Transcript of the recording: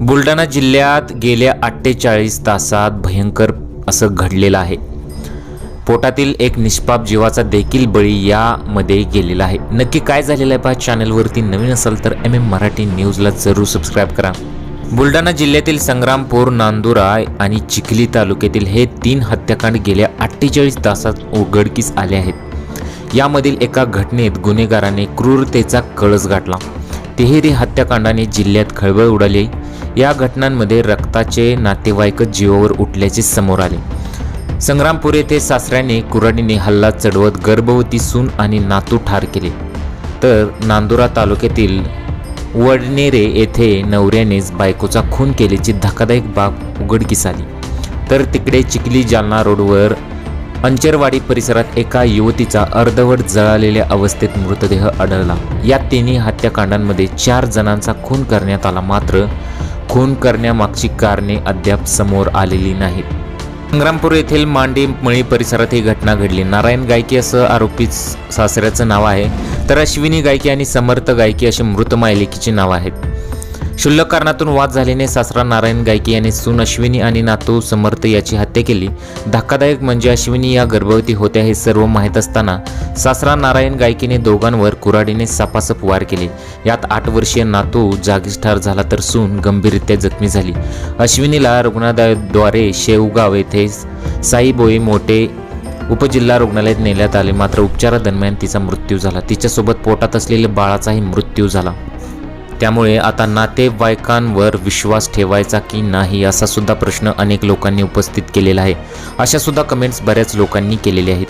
बुलढाणा जिल्ह्यात गेल्या अठ्ठेचाळीस तासात भयंकर असं घडलेलं आहे. पोटातील एक निष्पाप जीवाचा देखील बळी यामध्ये गेलेला आहे. नक्की काय झालेलं आहे पहा चॅनलवरती नवीन असाल तर एम एम मराठी न्यूजला जरूर सबस्क्राईब करा. बुलढाणा जिल्ह्यातील संग्रामपूर नांदुरा आणि चिखली तालुक्यातील हे तीन हत्याकांड गेल्या अठ्ठेचाळीस तासात उघडकीस आले आहेत. यामधील एका घटनेत गुन्हेगाराने क्रूरतेचा कळस गाठला. तिहेरी हत्याकांडाने जिल्ह्यात खळबळ उडाली. या घटनांमध्ये रक्ताचे नातेवाईकच जीवावर उठल्याचे समोर आले. संग्रामपूर येथे सासऱ्याने कुऱ्हाडीने हल्ला चढवत गर्भवती सून आणि नातू ठार केले. तर नांदुरा तालुक्यातील वडनेरे येथे नवऱ्यानेच बायकोचा खून केल्याची धक्कादायक बाब उघडकीस आली. तर तिकडे चिखली जालना रोडवर अंचरवाडी परिसरात एका युवतीचा अर्धवट जळालेल्या अवस्थेत मृतदेह आढळला. या तिन्ही हत्याकांडांमध्ये चार जणांचा खून करण्यात आला मात्र खून करण्यामागची कारणे अद्याप समोर आलेली नाहीत. संग्रामपूर येथील मांडी मळी परिसरात ही घटना घडली. नारायण गायकी असं आरोपी सासऱ्याचं नाव आहे तर अश्विनी गायकी आणि समर्थ गायकी अशी मृत मायलेकीची नाव आहेत. क्षुल्लक कारणातून वाद झाल्याने सासरा नारायण गायकी याने सून अश्विनी आणि नातू समर्थ याची हत्या केली. धक्कादायक म्हणजे अश्विनी या गर्भवती होत्या हे सर्व माहीत असताना सासरा नारायण गायकीने दोघांवर कुऱ्हाडीने सापासप वार केले. यात आठ वर्षीय नातू जागीच ठार झाला तर सून गंभीररित्या जखमी झाली. अश्विनीला रुग्णालयाद्वारे शेवगाव येथे साईबोई मोठे उपजिल्हा रुग्णालयात नेण्यात आले. मात्र उपचारादरम्यान तिचा मृत्यू झाला. तिच्यासोबत पोटात असलेल्या बाळाचाही मृत्यू झाला. त्यामुळे आता नातेवाईकांवर विश्वास ठेवायचा की नाही असा सुद्धा प्रश्न अनेक लोकांनी उपस्थित केलेला आहे. अशा सुद्धा कमेंट्स बऱ्याच लोकांनी केलेल्या आहेत.